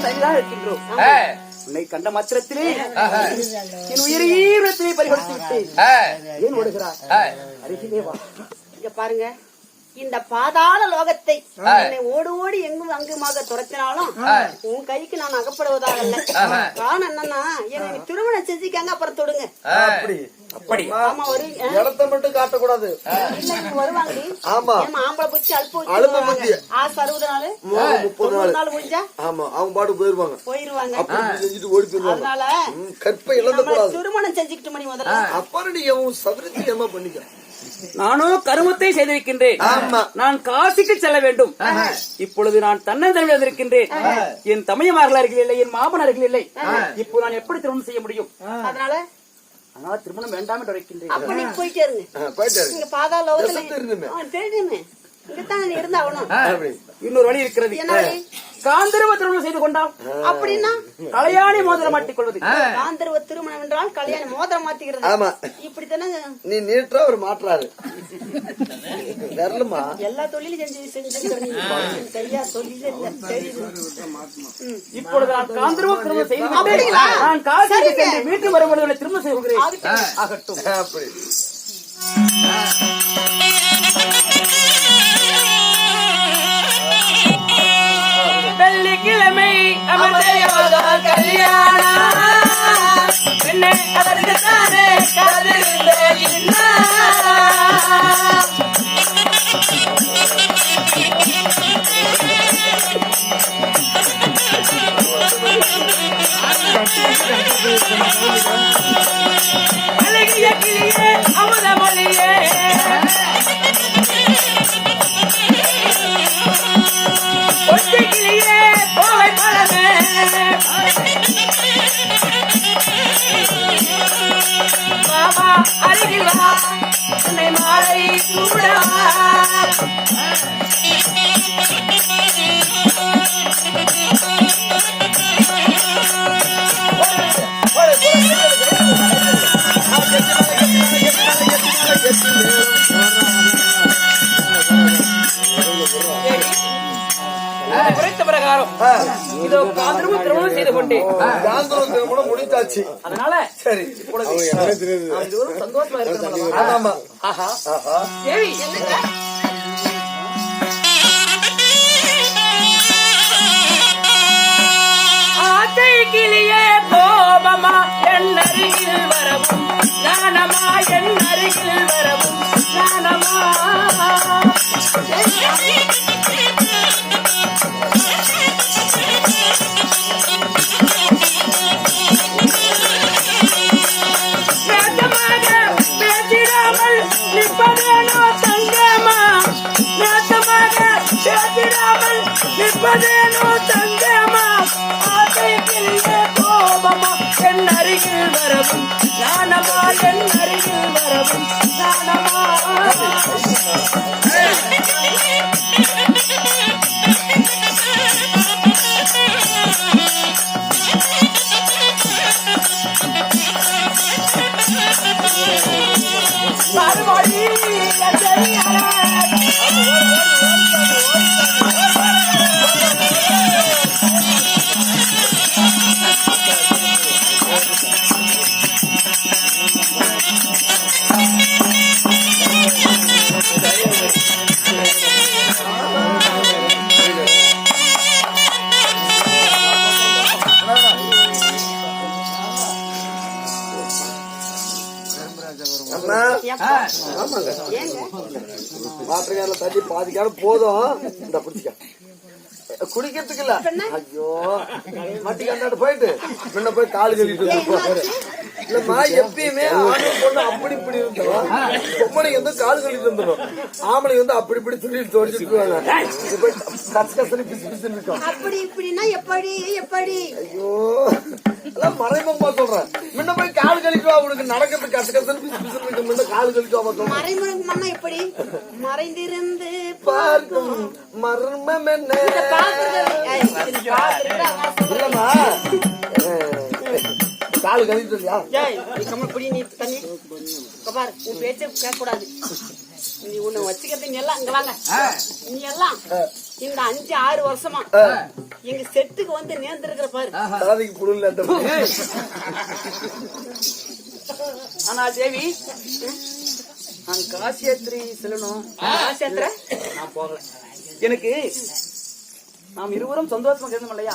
நாம் தனியாக இருக்கின்றோம். உன்னை கண்ட மாத்திரத்திலே. என் உயிரையே பறிகொடுத்து விட்டேன். ஏன் ஓடுகிறார். அருகிலே வா. இங்க பாருங்க. இந்த பாதாள லோகத்தை. என்னை ஓடு ஓடி எங்கும் அங்குமாக துரத்தினாலும். உன் கைக்கு நான் அகப்படுவதாக இல்ல. காரணம் என்னன்னா என்னை திருமணம் செஞ்சுக்காங்க அப்புறம் தொடுங்க. அப்படி அப்படி. ஆமா வருவீங்க இடத்த மட்டும் காட்டக்கூடாது. வருவாங்க ஆமா. ஏமா ஆம்பளை பூச்சி அல்ப புத்தி. ஆசு அறுபது நாள்? முப்பது நாள். முடிஞ்சா? ஆமா அவங்க பாட்டு போயிருவாங்க. போயிருவாங்க. அப்படி இப்படி செஞ்சுட்டு ஓடி போயிருவாங்க. அதனால கற்பை இழந்த கூடாது திருமணம் செஞ்சுக்கிட்டு மணி முதல்ல? அப்புறம் நீ உன் சதுரத்தை ஏமா பண்ணிக்க? நானோ கருமத்தை செய்திருக்கின்றேன் ஆமா. நான் காசிக்கு செல்ல வேண்டும். இப்பொழுது நான் தன்னந்தனில் வந்திருக்கின்றேன் என் தமையமார்கள் அருகில் இல்லை என் மாமன் அருகில் இல்லை. இப்போ நான் எப்படி திருமணம் செய்ய முடியும்? அதனால? ஆனால் திருமணம் வேண்டாம் என்று வைக்கின்றேன் போயிட்டே இருங்க பாதாள தெரியுமே. இருந்தாகணும். அப்படி. இன்னொரு வழி இருக்கிறது? காந்தர்வ திருமணம் செய்து கொண்டால் அப்படின்னா? கலையாணி மோதிரம் மாட்டிக் கொள்வது காந்தர்வ திருமணம் என்றால் கல்யாண மோதிரம் மாத்திக்கிறது ஆமா. இப்படித்தானே? நீ நீட்டா ஒரு மாற்றாரு. வரலுமா? எல்லா தொழிலும் செஞ்சு செஞ்சு சரியா தெரியுது இப்பொழுது நான் காந்தர்வ திருமணம் செய்து? நான். சென்று வீட்டு வரும்பொழுது திருமணம் செய்கிறேன் ஆகட்டும். ஆகட்டும் அப்படி. பெண்ணே அதற்கு தானே காதிருந்த அருகில் வா உன்னை மாலை சூடவா இது குறைத்த பிரகாரம். இதோ காந்திரம திருமணம் செய்து கொண்டேன் காந்தூரம் திருமணம் முடித்தாச்சு. அதனால சரி. சந்தோஷமா இருக்கிறோம் ஆமா. ஆஹா. பேசிடாமல் நிற்பதேனோ தங்கமா நேசமாக பேசிடாமல் நிற்பதேனோ தங்கமா ஆசை கிளியே கோபமா? என் அருகில் வரவும் ஞானமா? என் அருகில் வரவும் ஞானமா? வாட்டர் தண்ணி பாதி கேன் போதும். இந்த பிடிச்சிக்க. குடிக்கிறதுக்கு இல்ல. ஐயோ. மட்டி கண்டாடு போயிட்டு. முன்ன போய் கால் கழுவிட்டு வந்துருப்பாரு இல்லம்மா எப்பயுமே ஆம்பளை பொண்ணு அப்படி இப்படி இருந்தோம் வந்து கால் கழுவிட்டு வந்துடும் ஆம்பளைங்க வந்து அப்படி இப்படி கச கசனு பிசு பிசுன்னு இருக்கும் அப்படி இப்படின்னா எப்படி எப்படி? ஐயோ. அதான் மறைமுகமா சொல்றேன். முன்ன போய் கால் கழிக்குவா உனக்கு நடக்கிறது கச கசனு பிசு பிசுன்னு இருக்கு முன்ன கால் கழிக்குவா சொல்றேன் எப்படி? மறைந்திருந்து பார்க்கும் மர்மம் என்ன. இல்லம்மா. கால் இல்லையா ஏய், நீ கம்மல் குடி நீ தண்ணி பாரு உன் பேச்ச கேட்க கூடாது நீ உன்னை வச்சுக்கிறது நீ எல்லாம் இங்க வாங்க நீ எல்லாம் இந்த அஞ்சு ஆறு வருஷமா எங்க செட்டுக்கு வந்து நேர்ந்திருக்கிற பாரு புடுல அந்த ஆனா தேவி நான் காசி யாத்திரை செல்லணும் ஆசேத்திர நான் போகல எனக்கு நாம் இருவரும் சந்தோஷமாக இருந்தோம் இல்லையா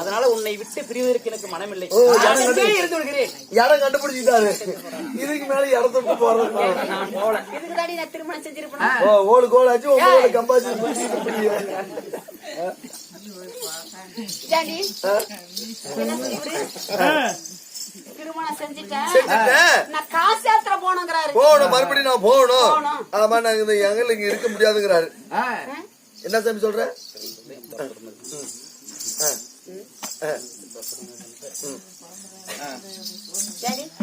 அதனால உன்னை விட்டு பிரிவதற்கு எனக்கு மனமில்லை. நான் எங்கே இருந்து விடுகிறேன் கண்டுபிடிச்சிட்டாரு. இதுக்கு மேல இடத்துக்கு போறது நான் நான் திருமணம் செஞ்சிருப்பேன்? ஓ ஓடு கோல் ஆச்சு ஓடு கம்பாச்சு திருமணம் செஞ்சுட்டேன். நான் காசு யாத்திரை போனோங்கிறாரு போகணும் மறுபடியும் நான் போகணும். ஆமா இந்த எங்களுக்கு இங்க இருக்க முடியாதுங்கிறாரு? என்ன சாமி சொல்ற?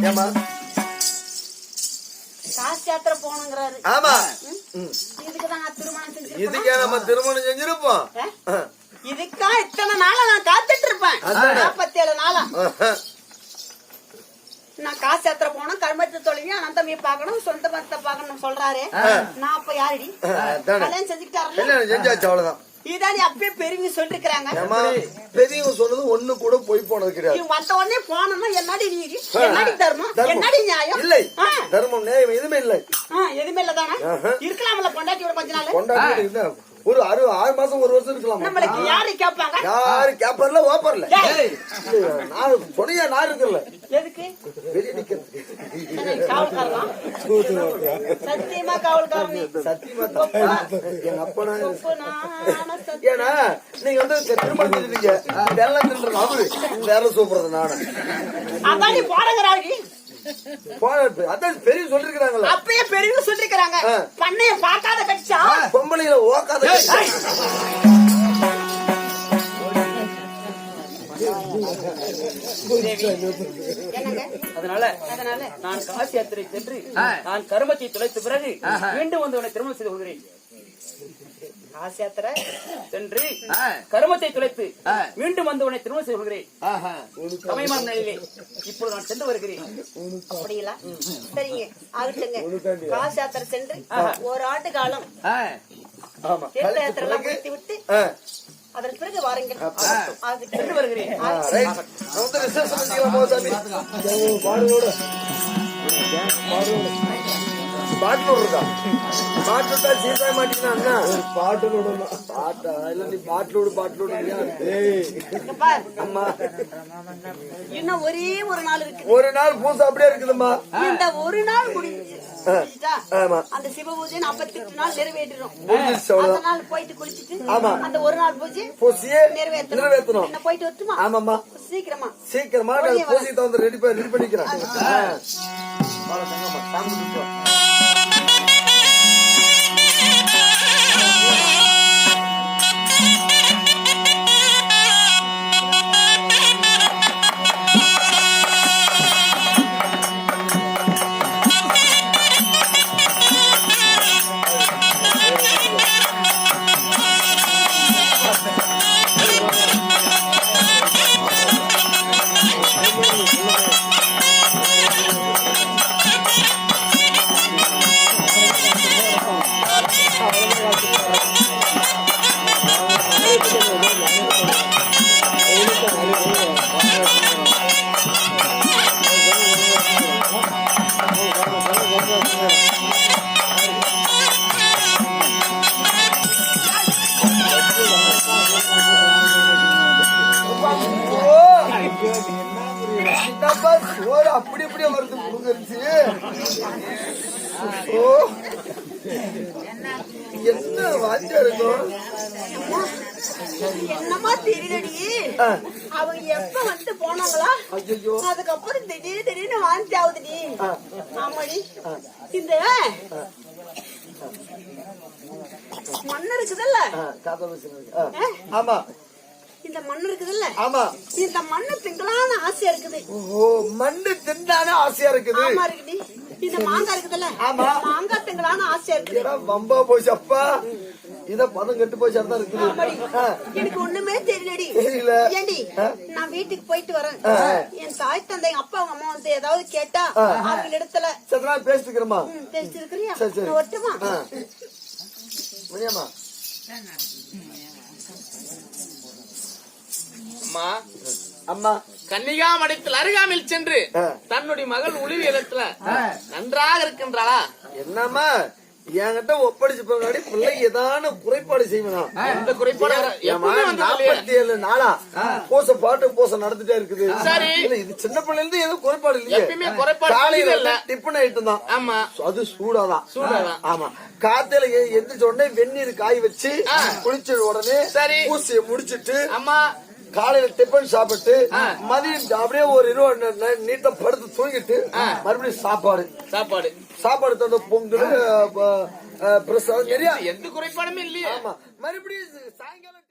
ஏம்மா? காசு யாத்திரை ஆமா. நான் திருமணம் செஞ்சிருப்பேன்? இதுக்கே நம்ம திருமணம் செஞ்சிருப்போம். இதுக்கா இத்தனை நாளா நான் காத்துட்டு இருப்பேன். நாற்பத்தி ஏழு நாளா. நான் காசு யாத்திரை போனோம் கருமத்தை தொழில் அனந்தமியை பார்க்கணும் சொந்த மரத்தை பார்க்கணும் சொல்றாரு. நான் அப்ப யாருடி. கல்யாணம் செஞ்சுக்கிட்டாருல கல்யாணம் செஞ்சாச்சு அவ்வளவுதான். இதாடி அப்பயே பெருமை சொல்லிருக்கிறாங்க. பெரியவங்க சொன்னது ஒண்ணு கூட போய் போனது கிடையாது. வந்த உடனே போனோம்னா என்னடி நீதி என்னடி தர்மம். என்னடி நியாயம்? இல்லை. தர்மம் நியாயம் எதுவுமே இல்லை. எதுவுமே இல்லதானே. இருக்கலாம்ல பொண்டாட்டியோட கொஞ்ச நாள். இல்ல. ஒரு அறு ஆறு மாசம் ஒரு வருஷம் இருக்கலாம்? நம்மளுக்கு யாரு கேட்பாங்க? யாரு கேப்பர்ல ஓப்பர்ல? நான் சொன்னியா நான் இருக்குல்ல எதுக்கு? வெளியே காவல்காரனா சத்தியமா. எங்க அப்பனா. ஏன்னா நீங்க வந்து திருமணம் செஞ்சுட்டீங்க வெள்ளம் தின்றது அவரு வேற சூப்பறது நானு அதான் போன அதான் பெரிய சொல்லிருக்கிறாங்கல்ல அப்பயே பெரியவங்க சொல்லிருக்கிறாங்க. பண்ணைய பார்க்காத கட்சா பொம்பளைங்களை ஓக்காத அதனால அதனால? நான் காசி யாத்திரை சென்று நான் கருமத்தை துளைத்த பிறகு மீண்டும் வந்து உன்னை திருமணம் செய்து கொள்கிறேன். காசு யாத்திரை சென்று கருமத்தை துளைத்து மீண்டும் வந்து உன்னை திருமணம் செய்து கொள்கிறேன். சமயமான நிலையிலே இப்பொழுது நான் சென்று வருகிறேன். அப்படிங்களா? சரிங்க. ஆகட்டுங்க. காசு யாத்திரை சென்று ஒரு ஆண்டு காலம் ஆமா. தீர்த்த யாத்திரை எல்லாம் முடித்து விட்டு அதற்கு பிறகு வாருங்கள். அதுக்கு வருகிறேன். ஆ, ரைட். நான் வந்து ரிசர்ச் பண்ணிக்கலாம் போது சாமி. பாடலோட பாட்டில் இருக்கா பாட்டில் தான் சீசாய மாட்டீங்கன்னா பாட்டிலோட பாட்டா இல்ல நீ பாட்டிலோடு பாட்டிலோடு இங்க பார், அம்மா. இன்னும் ஒரே ஒரு நாள் இருக்கு. ஒரு நாள் பூசை அப்படியே இருக்குதும்மா. இந்த ஒரு நாள் முடிஞ்சு. அந்த சிவ பூஜை நாற்பத்தி எட்டு நாள் அவ்வளவுதான் நாள் போயிட்டு குளிச்சிட்டு. அந்த ஒரு நாள் பூஜை நிறைவேற்றணும். நிறைவேற்றணும். போயிட்டு வரட்டுமா? ஆமாம்மா. சீக்கிரமா. சீக்கிரமா பூசி தந்து ரெடி ரெடி பண்ணிக்கிறேன் சோறு அப்படி அப்படியே வருது புழுங்கரிச்சு. ஓ. என்ன வாஞ்சா இருக்கும் என்னமா தெரியலடி. அவங்க எப்ப வந்து போனாங்களா அதுக்கப்புறம் திடீர் திடீர்னு வாந்தி ஆகுதுடி ஆமாடி. இந்த மண் இருக்குதுல்ல? ஆமா. இந்த மண் இருக்குதுல்ல? ஆமா. இந்த மண்ணை திங்கலான்னு ஆசையா இருக்குது. ஓ மண்ணு திண்டானே ஆசையா இருக்குது. ஆமா இருக்குடி இந்த மாங்காய் இருக்குதுல்ல? ஆமா. மாங்காய் திங்கலான்னு ஆசையா இருக்குது. வம்பா போச்சு அப்பா. இத பதம் கெட்டு போச்சு தான் இருக்குது. எனக்கு ஒண்ணுமே தெரியலடி. தெரியல. ஏண்டி. நான் வீட்டுக்கு போயிட்டு வரேன். என் தாய் தந்தை அப்பா அவங்க அம்மா வந்து ஏதாவது கேட்டா அவங்க இடத்துல சரி நான் பேசிக்கிறேம்மா. ம், தெரிஞ்சிருக்கிறியா சரி, சரி. நான் ஒட்டுமா? ஆ. அம்மா அம்மா கன்னிகா மடத்தில் அருகாமையில் சென்று. தன்னுடைய மகள் ஒளிவு இடத்துல நன்றாக இருக்கின்றாளா என்னம்மா என்கிட்ட ஒப்படைச்சு போனாடி பிள்ளை ஏதான குறைபாடு செய்யணும் எந்த குறைபாடு. நாற்பத்தி ஏழு நாளா பூச பாட்டு பூச நடந்துட்டே இருக்குது சரி. இல்ல, இது சின்ன பிள்ளைல இருந்து எதுவும் குறைபாடு இல்லையே காலையில இல்ல. டிஃபன் ஐட்டம் தான் ஆமா அது சூடாதான் சூடாதான். ஆமா காத்தையில எந்திரிச்ச உடனே வெந்நீர் காய வச்சு. குளிச்ச உடனே சரி. பூசிய முடிச்சிட்டு அம்மா காலையில டிஃபன் சாப்பிட்டு மதியம் அப்படியே ஒரு இருபது ந- நீட்டா படுத்து தூங்கிட்டு மறுபடியும் சாப்பாடு. சாப்பாடு. சாப்பாடு தந்த பொங்கல் பிரசாதம். நிறைய எந்த குறைபாடுமே இல்லையே. ஆமா. மறுபடியும் சாயங்காலம்